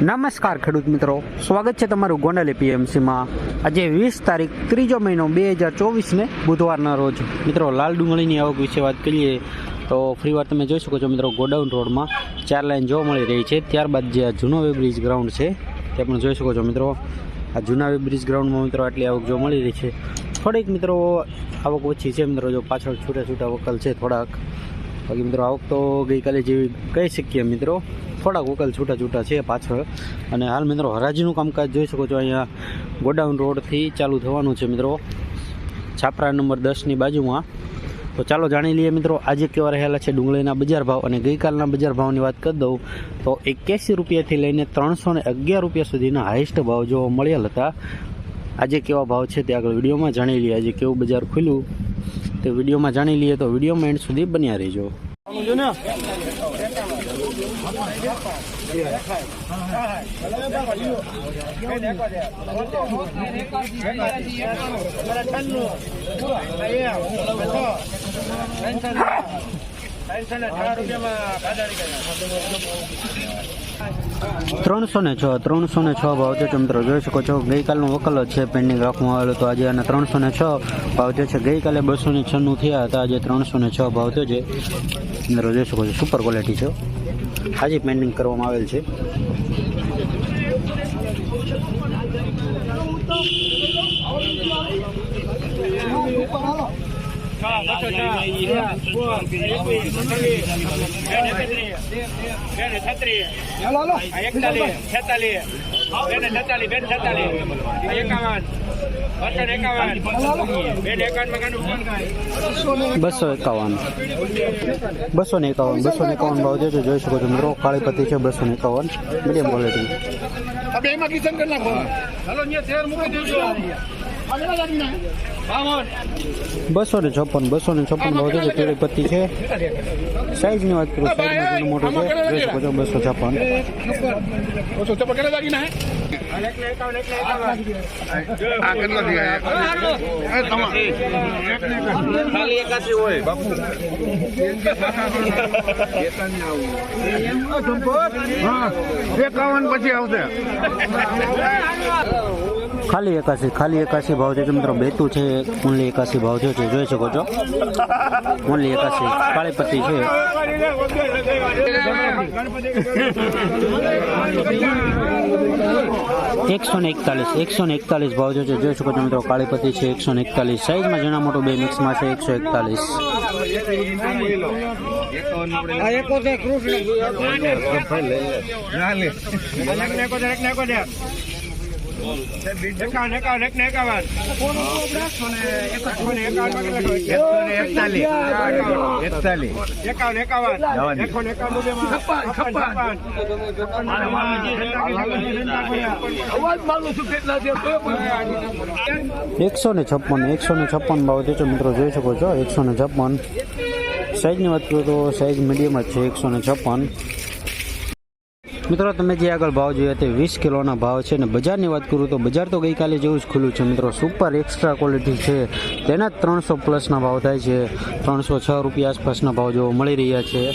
નમસ્કાર ખેડૂત મિત્રો. સ્વાગત છે તમારું ગોંડલ એપીએમસીમાં. આજે વીસ તારીખ, ત્રીજો મહિનો બે હજાર ચોવીસને બુધવારના રોજ. મિત્રો, લાલ ડુંગળીની આવક વિશે વાત કરીએ તો ફરીવાર તમે જોઈ શકો છો મિત્રો, ગોડાઉન રોડમાં ચાર લાઈન જોવા મળી રહી છે. ત્યારબાદ જે આ જૂનો બ્રિજ ગ્રાઉન્ડ છે, તે પણ જોઈ શકો છો મિત્રો. આ જૂના બ્રિજ ગ્રાઉન્ડમાં મિત્રો આટલી આવક જોવા મળી રહી છે. થોડીક મિત્રો આવક ઓછી છે મિત્રો, જો પાછળ છૂટા છૂટા વકલ છે, થોડાક. બાકી મિત્રો આવક તો ગઈકાલે જેવી કહી શકીએ મિત્રો. થોડાક વકલ છૂટા છૂટા છે પાછળ. અને હાલ મિત્રો હરાજીનું કામકાજ જોઈ શકો છો અહીંયા ગોડાઉન રોડથી ચાલુ થવાનું છે મિત્રો. છાપરા નંબર દસની બાજુમાં. તો ચાલો જાણી લઈએ મિત્રો, આજે કેવા રહેલા છે ડુંગળીના બજાર ભાવ અને ગઈકાલના બજાર ભાવની વાત કરી દઉં તો એક્યાસી રૂપિયાથી લઈને ત્રણસો ને અગિયાર રૂપિયા સુધીના હાઈએસ્ટ ભાવ જોવા મળેલ હતા. આજે કેવા ભાવ છે તે આગળ વિડીયોમાં જાણી લઈએ. આજે કેવું બજાર ખુલ્યું? તે વિડીયોમાં જાણી લઈએ તો વિડીયોમાં એન્ડ સુધી બન્યા રહેજો. ત્રણસો ને છ ત્રણસો ને છ ભાવ છે મિત્રો, જોઈ શકો છો, ગઈકાલનો વકલ છે પેન્ડિંગ રાખવામાં આવેલો તો આજે આના ત્રણસો ને છ ભાવ જે છે. ગઈકાલે બસો ને છન્નું થયા હતા, આજે ત્રણસો ને છ ભાવ થયો છે. મિત્રો, જોઈ શકો છો સુપર ક્વોલિટી છે. આજે પેન્ડિંગ કરવામાં આવેલ છે. બસો એકાવન. બસો ને એકાવન બસો ને એકાવન ભાવ છે જોઈ શકો છો મિત્રો. કાળીપતિ છે બસો ને એકાવન. મીડિયમ ક્વોલિટી બસો ને છપ્પન, બસો ને છપ્પન ભાવ છે પીળી પત્તી છે. સાઈઝની વાત કરું સાઈઝમાં ઘણું મોટો છે. જોઈ શકો છો, બસો છપ્પન. એકાવન પછી આવશે. ખાલી એકાસી ખાલી એકાસી ભાવ છે મિત્રો? બેતું છે ઓનલી એકાસી ભાવ છે. જોઈ શકો છો. ઓનલી એકાસી કાળી પત્તી છે. એકસો ને એકતાલીસ એકસો ને એકતાલીસ ભાવ જો છે. જોઈ શકો છો મિત્રો કાળી પત્તી છે એકસો ને એકતાલીસ. સાઈઝમાં જણા મોટો બે મિક્સમાં છે એકસો એકતાલીસ. એકસો ને છપ્પન એકસો ને છપ્પન ભાવ છે મિત્રો જોઈ શકો છો એકસો ને છપ્પન. સાઈઝની વાત કરું તો સાઈઝ મીડિયમ જ છે એકસો ને છપ્પન. મિત્રો, તમે જે આગળ ભાવ જોયા તે વીસ કિલોના ભાવ છે અને બજારની વાત કરું તો બજાર તો ગઈકાલે જેવું જ ખુલ્લું છે મિત્રો. સુપર એક્સ્ટ્રા ક્વોલિટી છે. તેના ત્રણસો પ્લસના ભાવ થાય છે. ત્રણસો છ રૂપિયા આસપાસના ભાવ જોવા મળી રહ્યા છે.